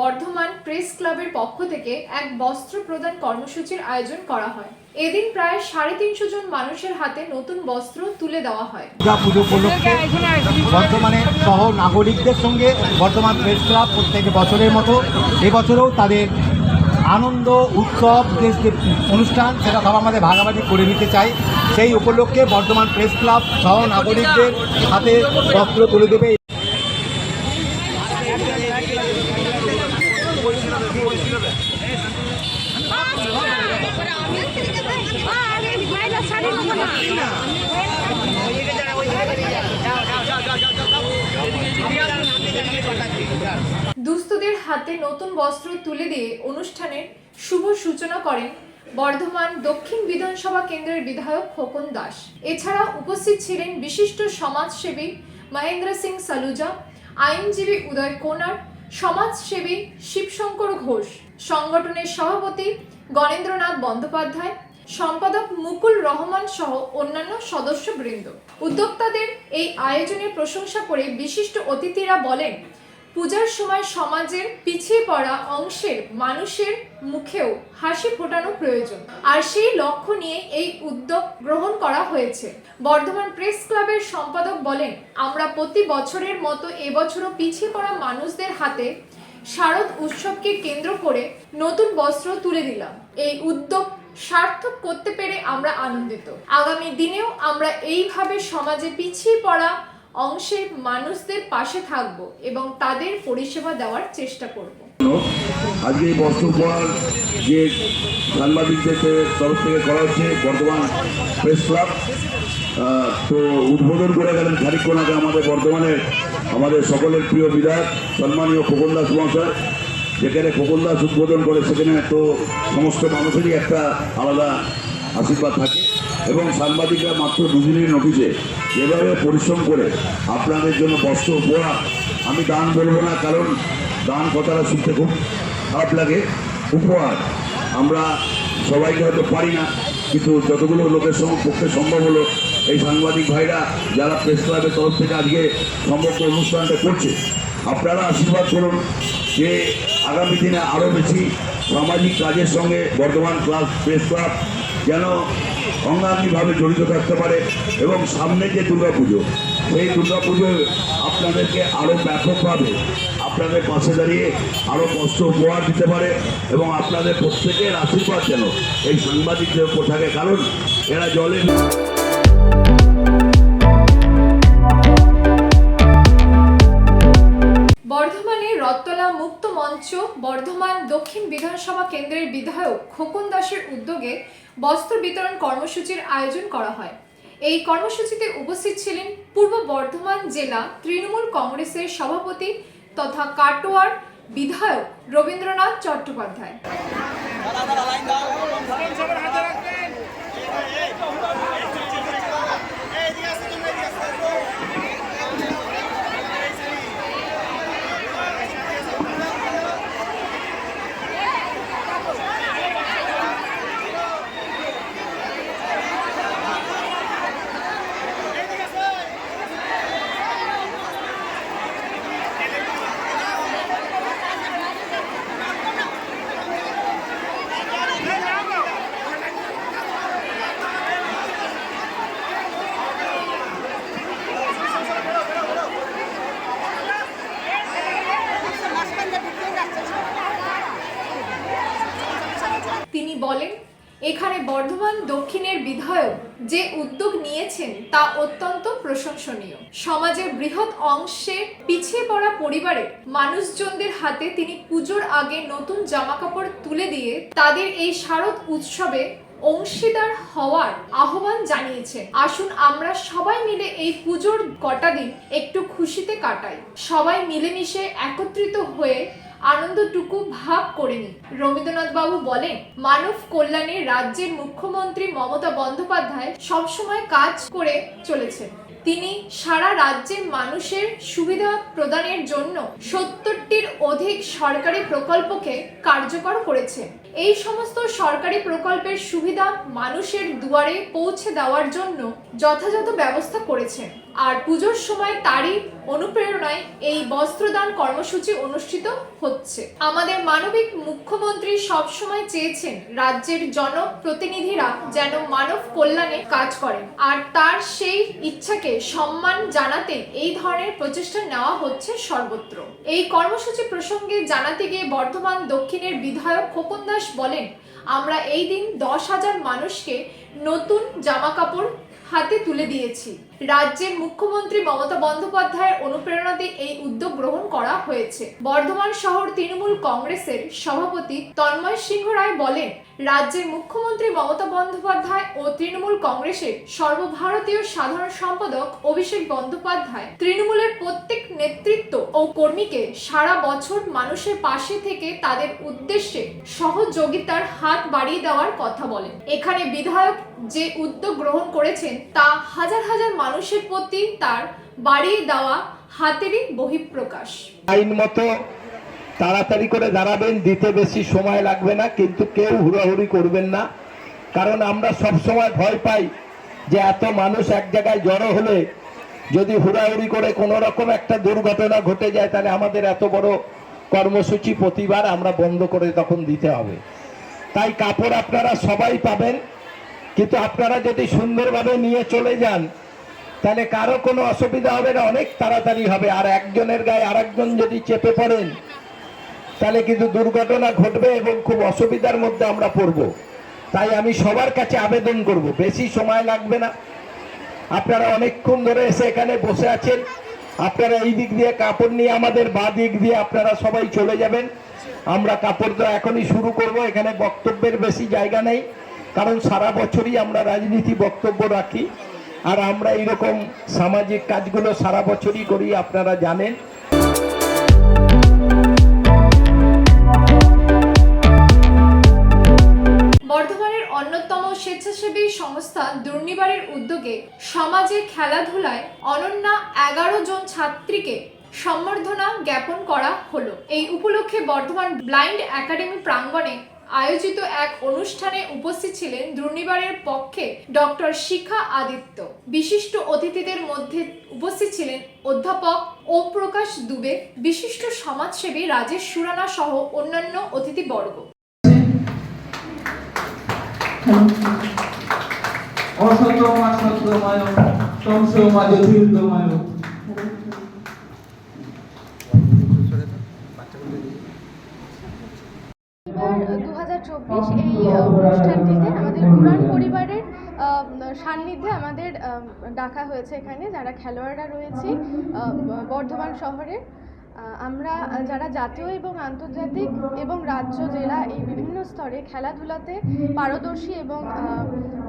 Bardhaman press ক্লাবের পক্ষ থেকে এক বস্ত্র প্রদান কর্মসূচির আয়োজন করা হয়। এদিন প্রায় সাড়ে তিনশো জন মানুষের হাতে নতুন বস্ত্র তুলে দেওয়া হয়। দুর্গা পুজো উপলক্ষে বর্তমানে সহ নাগরিকদের সঙ্গে বর্তমান প্রেস ক্লাব প্রত্যেক বছরের মতো এবছরেও তাদের আনন্দ, উৎসব যে অনুষ্ঠান সেটা সব আমাদের ভাগাভাগি করে নিতে চাই। সেই উপলক্ষে বর্তমান প্রেস ক্লাব সহ নাগরিকদের হাতে বস্ত্র তুলে দেবে। হাতে নতুন বস্ত্র তুলে দিয়ে অনুষ্ঠানের শুভ সূচনা করেন বর্ধমান দক্ষিণ বিধানসভা কেন্দ্রের বিধায়ক খোকন দাস। এছাড়া উপস্থিত ছিলেন বিশিষ্ট সমাজসেবী মহেন্দ্র সিং সালুজা, আইনজীবী উদয় কোনার, সমাজসেবী শিবশঙ্কর ঘোষ, সংগঠনের সভাপতি গণেন্দ্রনাথ বন্দ্যোপাধ্যায়, সম্পাদক মুকুল রহমান সহ অন্যান্য সদস্যবৃন্দ। উদ্যোক্তাদের এই আয়োজনের প্রশংসা করে বিশিষ্ট অতিথিরা বলেন পূজার সময় সমাজের পিছিয়ে পড়া অংশের মানুষের মুখেও হাসি ফোটানো প্রয়োজন। আর সেই লক্ষ্য নিয়ে এই উদ্যোগ গ্রহণ করা হয়েছে। বর্ধমান প্রেস ক্লাবের সম্পাদক বলেন, আমরা প্রতি বছরের মতো এবছরও পিছিয়ে পড়া মানুষদের হাতে শারদ উৎসবকে কেন্দ্র করে নতুন বস্ত্র তুলে দিলাম। এই উদ্যোগ সার্থক করতে পেরে আমরা আনন্দিত। আগামী দিনেও আমরা এইভাবে সমাজে পিছিয়ে পড়া অংশের মানুষদের পাশে থাকব এবং তাদের পরিষেবা দেওয়ার চেষ্টা করব। আজকে এই বস্ত্র পড়ার যে সাংবাদিকদের তরফ থেকে করা হচ্ছে, বর্ধমান প্রেস ক্লাব তো উদ্বোধন করে গেলেন খানিক্ষণ আগে আমাদের বর্ধমানের আমাদের সকলের প্রিয় বিধায়ক, সম্মানীয় খোকন দাস মহাশয়, যেখানে খোকন দাস উদ্বোধন করে, সেখানে তো সমস্ত মানুষেরই একটা আলাদা আশীর্বাদ থাকে এবং সাংবাদিকরা মাত্র দুদিনের নোটিশে যেভাবে পরিশ্রম করে আপনাদের জন্য বস্ত্র পড়া আমি দান বলব না, কারণ দান কথাটা শুনতে খুব খারাপ লাগে। উপহার, আমরা সবাইকে হয়তো পারি না, কিন্তু যতগুলো লোকের সঙ্গে পক্ষে সম্ভব হলো, এই সাংবাদিক ভাইরা যারা প্রেস ক্লাবের তরফ থেকে আজকে সমগ্র অনুষ্ঠানটা করছে, আপনারা আশীর্বাদ করুন যে আগামী দিনে আরও বেশি সামাজিক কাজের সঙ্গে বর্ধমান ক্লাস প্রেস ক্লাব যেন অঙ্গাঙ্গিভাবে জড়িত থাকতে পারে এবং সামনে যে দুর্গাপুজো, সেই দুর্গাপুজোয় আপনাদেরকে আরও ব্যাপকভাবে আপনাদের পাশে দাঁড়িয়ে আরও কষ্ট উপহার দিতে পারে এবং আপনাদের প্রত্যেকের আশীর্বাদ যেন এই সাংবাদিকদের উপর থাকে কারণ এরা জলে মঞ্চ বর্ধমান, দক্ষিণ বিধানসভা কেন্দ্রের বিধায়ক খোকন দাসের উদ্যোগে বস্ত্র বিতরণ কর্মসূচির আয়োজন করা হয়। এই কর্মসূচিতে উপস্থিত ছিলেন পূর্ব বর্ধমান জেলা তৃণমূল কংগ্রেসের সভাপতি তথা কাটোয়ার বিধায়ক রবীন্দ্রনাথ চট্টোপাধ্যায়। এখানে বর্ধমান দক্ষিণের বিধায়ক যে উদ্যোগ নিয়েছেন তা অত্যন্ত প্রশংসনীয়। সমাজের বৃহৎ অংশে পিছিয়ে পড়া পরিবারের মানুষজনদের হাতে তিনি পুজোর আগে নতুন জামাকাপড় তুলে দিয়ে তাদের এই শারদ উৎসবে অংশীদার হওয়ার আহ্বান জানিয়েছেন। আসুন আমরা সবাই মিলে এই পুজোর কটা দিন একটু খুশিতে কাটাই। সবাই মিলেমিশে একত্রিত হয়ে আনন্দটুকু ভাগ করে রবীন্দ্রনাথ বাবু বলেন, মানব কল্যাণে রাজ্যের মুখ্যমন্ত্রী মমতা বন্দ্যোপাধ্যায় সবসময় কাজ করে চলেছেন। তিনি সারা রাজ্যের মানুষের সুবিধা প্রদানের জন্য সত্তরটির অধিক সরকারি প্রকল্পকে কার্যকর করেছে এই সমস্ত সরকারি প্রকল্পের সুবিধা মানুষের দুয়ারে পৌঁছে দেওয়ার জন্য যথাযথ ব্যবস্থা করেছেন। আর পুজোর সময় তারই অনুপ্রেরণায় এই বস্ত্রদান কর্মসূচি অনুষ্ঠিত হচ্ছে। আমাদের মানবিক মুখ্যমন্ত্রী সবসময় চেয়েছেন রাজ্যের জনপ্রতিনিধিরা যেন মানব কল্যাণে কাজ করেন। আর তার সেই ইচ্ছাকে সম্মান জানাতে এই ধরনের প্রচেষ্টা নেওয়া হচ্ছে সর্বত্র। এই কর্মসূচি প্রসঙ্গে জানাতে গিয়ে বর্ধমান দক্ষিণের বিধায়ক খোকন দাস বলেন, আমরা এই দিন দশ হাজার মানুষকে নতুন জামা কাপড় হাতে তুলে দিয়েছি। রাজ্যের মুখ্যমন্ত্রী মমতা বন্দ্যোপাধ্যায়ের অনুপ্রেরণাতে এই উদ্যোগ গ্রহণ করা হয়েছে। বর্ধমান শহর তৃণমূল কংগ্রেসের সভাপতি তন্ময় সিংহ রায় বলেন রাজ্যের মুখ্যমন্ত্রী মমতা বন্দ্যোপাধ্যায় ও তৃণমূল কংগ্রেসের সর্বভারতীয় সাধারণ সম্পাদক অভিষেক বন্দ্যোপাধ্যায় তৃণমূলের প্রত্যেক নেতৃত্ব ও কর্মীকে সারা বছর মানুষের পাশে থেকে তাদের উদ্দেশ্যে সহযোগিতার হাত বাড়িয়ে দেওয়ার কথা বলেন। এখানে বিধায়ক যে উদ্যোগ গ্রহণ করেছেন তা হাজার হাজার মানুষের প্রতি তার বাড়িয়ে দেওয়া হাতেরই বহিঃপ্রকাশ। আইন মতো তাড়াতাড়ি করে দাঁড়াবেন, দিতে বেশি সময় লাগবে না, কিন্তু কেউ হুড়াহুড়ি করবেন না। কারণ আমরা সব সময় ভয় পাই যে এত মানুষ এক জায়গায় জড়ো হলে যদি হুড়াহুড়ি করে কোনো রকম একটা দুর্ঘটনা ঘটে যায়, তাহলে আমাদের এত বড় কর্মসূচি, প্রতিবার আমরা বন্ধ করে তখন দিতে হবে। তাই কাপড় আপনারা সবাই পাবেন, কিন্তু আপনারা যদি সুন্দরভাবে নিয়ে চলে যান, তাহলে কারও কোনো অসুবিধা হবে না, অনেক তাড়াতাড়ি হবে। আর একজনের গায়ে আরেকজন যদি চেপে পড়েন তাহলে কিন্তু দুর্ঘটনা ঘটবে এবং খুব অসুবিধার মধ্যে আমরা পড়ব। তাই আমি সবার কাছে আবেদন করব, বেশি সময় লাগবে না। আপনারা অনেকক্ষণ ধরে এসে এখানে বসে আছেন। আপনারা এই দিক দিয়ে কাপড় নিয়ে, আমাদের বা দিক দিয়ে আপনারা সবাই চলে যাবেন। আমরা কাপড় তো এখনই শুরু করব, এখানে বক্তব্যের বেশি জায়গা নেই। কারণ সারা বছরই আমরা রাজনীতি বক্তব্য রাখি। আর আমরা এইরকম সামাজিক কাজগুলো সারা বছরই করি, আপনারা জানেন। বর্ধমানের অন্যতম স্বেচ্ছাসেবী সংস্থা দুর্নিবারের উদ্যোগে সমাজে খেলাধুলায় অনন্যা এগারো জন ছাত্রীকে সম্বর্ধনা জ্ঞাপন করা হলো। এই উপলক্ষে বর্ধমান ব্লাইন্ড একাডেমি প্রাঙ্গণে আয়োজিত এক অনুষ্ঠানে উপস্থিত ছিলেন দুর্নিবারের পক্ষে ডক্টর শিখা আদিত্য। বিশিষ্ট অতিথিদের মধ্যে উপস্থিত ছিলেন অধ্যাপক ওম প্রকাশ দুবে। বিশিষ্ট সমাজসেবী রাজেশ সুরানা সহ অন্যান্য অতিথিবর্গ। অসত্যমা সত্যময় সংশয়মা জ্যোতির্গময় দু হাজার চব্বিশ এই অনুষ্ঠানটিতে আমাদের উড়ান পরিবারের সান্নিধ্যে আমাদের ডাকা হয়েছে এখানে যারা খেলোয়াড়রা রয়েছি বর্ধমান শহরে আহ, আমরা যারা জাতীয় এবং আন্তর্জাতিক এবং রাজ্য, জেলা এই বিভিন্ন স্তরে খেলাধুলাতে পারদর্শী এবং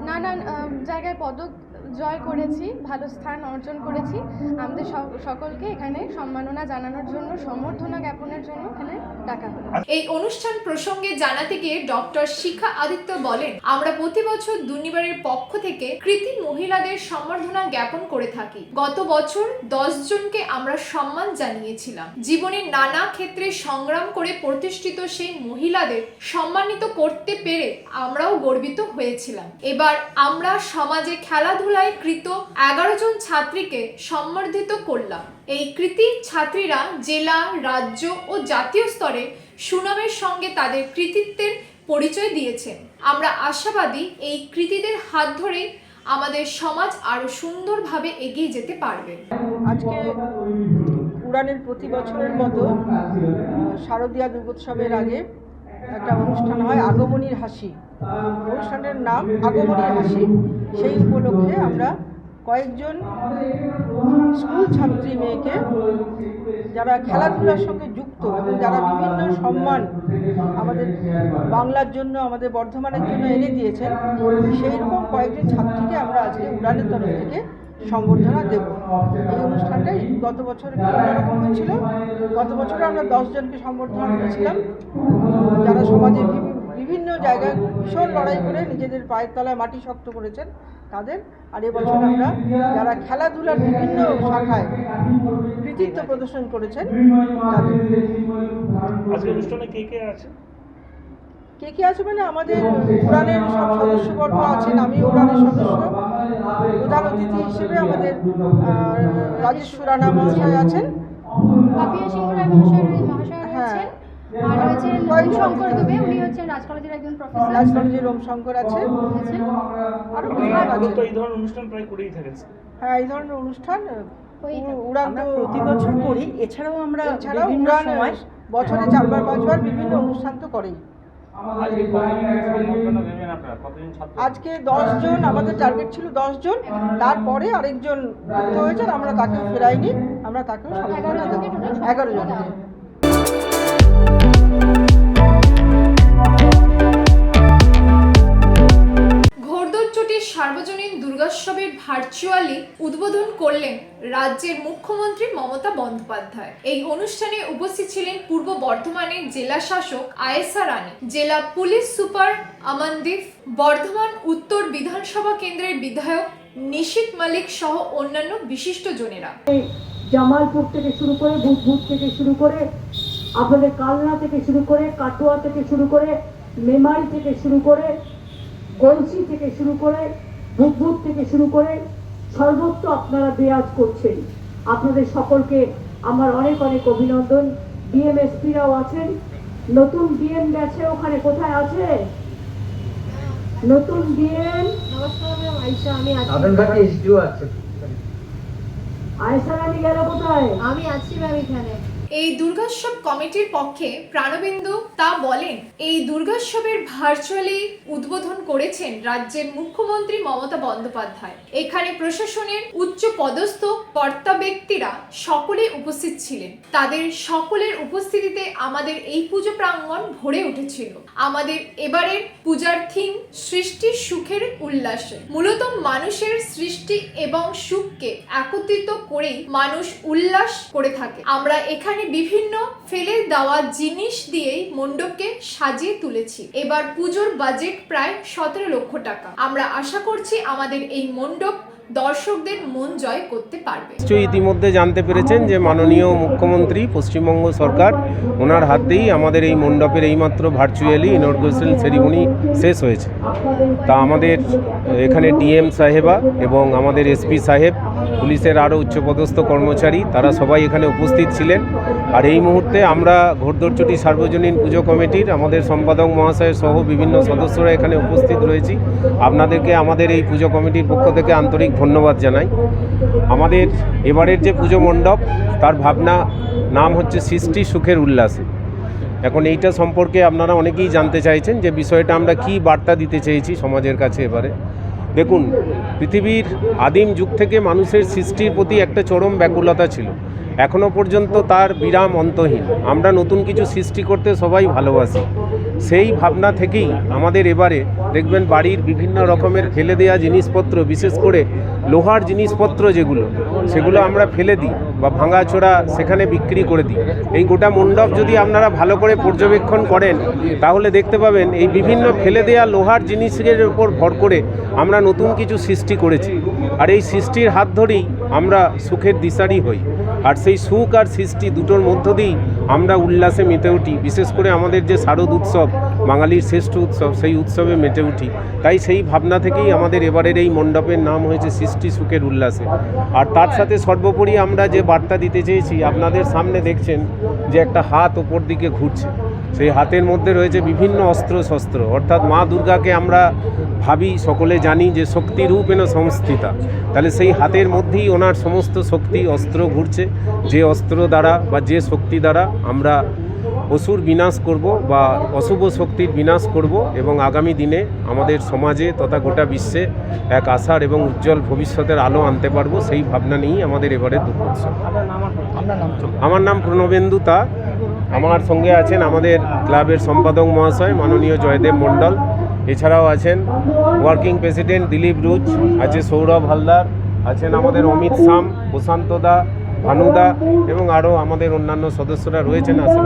নানান জায়গায় পদক জয় করেছি, ভালো স্থান অর্জন করেছি। আমাদের সক- সকলকে এখানে সম্মাননা জানানোর জন্য সম্বর্ধনা জ্ঞাপনের জন্য এখানে ডাকা হলো। এই অনুষ্ঠান প্রসঙ্গে জানাতে গিয়ে ডক্টর শিখা আদিত্য বলেন, আমরা প্রতি বছর দুর্নিবারের পক্ষ থেকে কৃতি মহিলাদের সম্বর্ধনা জ্ঞাপন করে থাকি। গত বছর দশ জনকে আমরা সম্মান জানিয়েছিলাম। জীবনের নানা ক্ষেত্রে সংগ্রাম করে প্রতিষ্ঠিত সেই মহিলাদের সম্মানিত করতে পেরে আমরাও গর্বিত হয়েছিলাম। এবার আমরা সমাজে খেলাধুলায় কৃত এগারো জন ছাত্রীকে সম্বর্ধিত করলাম। এই কৃতি ছাত্রীরা জেলা, রাজ্য ও জাতীয় স্তরে সুনামের সঙ্গে তাদের কৃতিত্বের পরিচয় দিয়েছেন আমরা আশাবাদী এই কৃতিদের হাত ধরেই আমাদের সমাজ আরও সুন্দরভাবে এগিয়ে যেতে পারবে। আজকে উড়ানের প্রতি বছরের মতো শারদীয়া দুর্গোৎসবের আগে একটা অনুষ্ঠান হয়, আগমনীর হাসি। অনুষ্ঠানের নাম আগমনীর হাসি। সেই উপলক্ষে আমরা কয়েকজন স্কুল ছাত্রী মেয়েকে, যারা খেলাধুলার সঙ্গে যুক্ত এবং যারা বিভিন্ন সম্মান আমাদের বাংলার জন্য, আমাদের বর্ধমানের জন্য এনে দিয়েছেন সেই রকম কয়েকজন ছাত্রীকে আমরা আজকে উড়ানের তরফ থেকে সম্বর্ধনা দেব। এই অনুষ্ঠানটা গত বছর অন্যরকম হয়েছিল। গত বছর আমরা দশজনকে সম্বর্ধনা করেছিলাম যারা সমাজের বিভিন্ন জায়গায় ভীষণ লড়াই করে নিজেদের পায়ের তলায় মাটি শক্ত করেছেন তাদের। আর এবছর আমরা যারা খেলাধুলার বিভিন্ন শাখায় কৃতিত্ব প্রদর্শন করেছেন তাদের। অনুষ্ঠানে কে কে আছে কে কে আছে মানে আমাদের উড়ানের সব সদস্যবর্গ আছেন আমি উড়ানের সদস্য। প্রধান অতিথি হিসেবে আমাদের রাজেশ সুরানা মহাশয় আছেন। হ্যাঁ। শঙ্কর আছে। এই ধরনের অনুষ্ঠান প্রায় করেই থাকেন হ্যাঁ এই ধরনের অনুষ্ঠান উড়ান প্রতি বছর করি এছাড়াও আমরা এছাড়াও উড়ান বছরে চারবার পাঁচবার বিভিন্ন অনুষ্ঠান তো করেই। আজকে জন আমাদের টার্গেট ছিল দশ জন তারপরে আরেকজন যুক্ত হয়েছেন আমরা তাকেও ফেরাইনি আমরা তাকেও এগারো জনকে ঘোরদোরচটির সার্বজনীন দুর্গোৎসবের ভার্চুয়ালি উদ্বোধন করলেন রাজ্যের মুখ্যমন্ত্রী মমতা বন্দ্যোপাধ্যায়। এই অনুষ্ঠানে উপস্থিত ছিলেন পূর্ব বর্ধমানের জেলা শাসক আয়েসা রানী, জেলা পুলিশ সুপার আমনদীপ, বর্ধমান উত্তর বিধানসভা কেন্দ্রের বিধায়ক নিশিত মালিক সহ অন্যান্য বিশিষ্ট জনেরা। জামালপুর থেকে শুরু করে বুধবুধ থেকে শুরু করে আপনাদের কালনা থেকে শুরু করে কাটোয়া থেকে শুরু করে মেমারি থেকে শুরু করে গলসি থেকে শুরু করে বুধবুধ থেকে শুরু করে সর্বত্র আপনারা বিরাজ করছেন। আপনাদের সকলকে আমার অনেক অনেক অভিনন্দন। ডিএমএসপিরাও আছেন। নতুন ডিএম গেছে ওখানে কোথায় আছে? নতুন ডিএম নমস্কার ম্যাম আইসা আমি আছি। আয়সা রানী গেল কোথায়? আমি আছি ম্যাম এখানে। এই দুর্গোৎসব কমিটির পক্ষে প্রাণবিন্দু তা বলেন, এই দুর্গোৎসবের ভার্চুয়ালি উদ্বোধন করেছেন রাজ্যের মুখ্যমন্ত্রী মমতা বন্দ্যোপাধ্যায়। এখানে প্রশাসনের উচ্চ পদস্থ কর্তা ব্যক্তিরা সকলে উপস্থিত ছিলেন। তাদের সকলের উপস্থিতিতে আমাদের এই পুজো প্রাঙ্গণ ভরে উঠেছিল। আমাদের এবারের পূজার থিম সৃষ্টি সুখের উল্লাসে। মূলত মানুষের সৃষ্টি এবং সুখকে একত্রিত করেই মানুষ উল্লাস করে থাকে। আমরা এখানে বিভিন্ন ফেলে দেওয়া জিনিস দিয়েই মণ্ডপকে সাজিয়ে তুলেছি। এবার পুজোর বাজেট প্রায় সতেরো লক্ষ টাকা। আমরা আশা করছি আমাদের এই মণ্ডপ দর্শকদের মন জয় করতে পারবে। নিশ্চয়ই ইতিমধ্যে জানতে পেরেছেন যে মাননীয় মুখ্যমন্ত্রী, পশ্চিমবঙ্গ সরকার, ওনার হাত দিয়েই আমাদের এই মণ্ডপের এইমাত্র ভার্চুয়ালি ইনগ্রেশন সেরিমনি শেষ হয়েছে। তা আমাদের এখানে ডিএম সাহেবা এবং আমাদের এসপি সাহেব পুলিশের আরও উচ্চপদস্থ কর্মচারী, তারা সবাই এখানে উপস্থিত ছিলেন। আর এই মুহূর্তে আমরা ঘোরদরচটি সার্বজনীন পুজো কমিটির, আমাদের সম্পাদক মহাশয় সহ বিভিন্ন সদস্যরা এখানে উপস্থিত রয়েছি। আপনাদেরকে আমাদের এই পুজো কমিটির পক্ষ থেকে আন্তরিক ধন্যবাদ জানাই। আমাদের এবারের যে পুজো মণ্ডপ, তার ভাবনা নাম হচ্ছে সৃষ্টি সুখের উল্লাসে। এখন এইটা সম্পর্কে আপনারা অনেকেই জানতে চাইছেন যে বিষয়টা আমরা কি বার্তা দিতে চেয়েছি সমাজের কাছে এবারে। দেখুন, পৃথিবীর আদিম যুগ থেকে মানুষের সৃষ্টির প্রতি একটা চরম ব্যাকুলতা ছিল। এখনও পর্যন্ত তার বিরাম অন্তহীন। আমরা নতুন কিছু সৃষ্টি করতে সবাই ভালোবাসি। সেই ভাবনা থেকেই আমাদের এবারে দেখবেন বাড়ির বিভিন্ন রকমের ফেলে দেওয়া জিনিসপত্র, বিশেষ করে লোহার জিনিসপত্র যেগুলো, সেগুলো আমরা ফেলে দিই বা ভাঙাচোরা সেখানে বিক্রি করে দিই। এই গোটা মণ্ডপ যদি আপনারা ভালো করে পর্যবেক্ষণ করেন, তাহলে দেখতে পাবেন এই বিভিন্ন ফেলে দেওয়া লোহার জিনিসের উপর ভর করে আমরা নতুন কিছু সৃষ্টি করেছি। আর এই সৃষ্টির হাত ধরেই আমরা সুখের দিশারি হই। আর সেই সুখ আর সৃষ্টি দুটোর মধ্য দিয়েই আমরা উল্লাসে মেতে উঠি। বিশেষ করে আমাদের যে শারদ উৎসব, বাঙালির শ্রেষ্ঠ উৎসব, সেই উৎসবে মেতে উঠি। তাই সেই ভাবনা থেকেই আমাদের এবারের এই মণ্ডপের নাম হয়েছে সৃষ্টি সুখের উল্লাসে। আর তার সাথে সর্বোপরি আমরা যে বার্তা দিতে চেয়েছি, আপনাদের সামনে দেখছেন যে একটা হাত ওপর দিকে ঘুরছে। সেই হাতের মধ্যে রয়েছে বিভিন্ন অস্ত্র শস্ত্র অর্থাৎ মা দুর্গাকে আমরা ভাবি সকলে জানি যে শক্তিরূপ এন সংস্থিতা। তাহলে সেই হাতের মধ্যেই ওনার সমস্ত শক্তি অস্ত্র ঘুরছে। যে অস্ত্র দ্বারা বা যে শক্তি দ্বারা আমরা অসুর বিনাশ করব বা অশুভ শক্তির বিনাশ করব এবং আগামী দিনে আমাদের সমাজে তথা গোটা বিশ্বে এক আশার এবং উজ্জ্বল ভবিষ্যতের আলো আনতে পারব সেই ভাবনা নিয়েই আমাদের এবারে দুর্গোৎসব। আমার নাম প্রণবেন্দু তা। আমার সঙ্গে আছেন আমাদের ক্লাবের সম্পাদক মহাশয় মাননীয় জয়দেব মণ্ডল। এছাড়াও আছেন ওয়ার্কিং প্রেসিডেন্ট দিলীপ রুচ, আছে সৌরভ হালদার, আছেন আমাদের অমিত সাম প্রশান্ত দা ভানুদা এবং আরও আমাদের অন্যান্য সদস্যরা রয়েছেন। আসেন।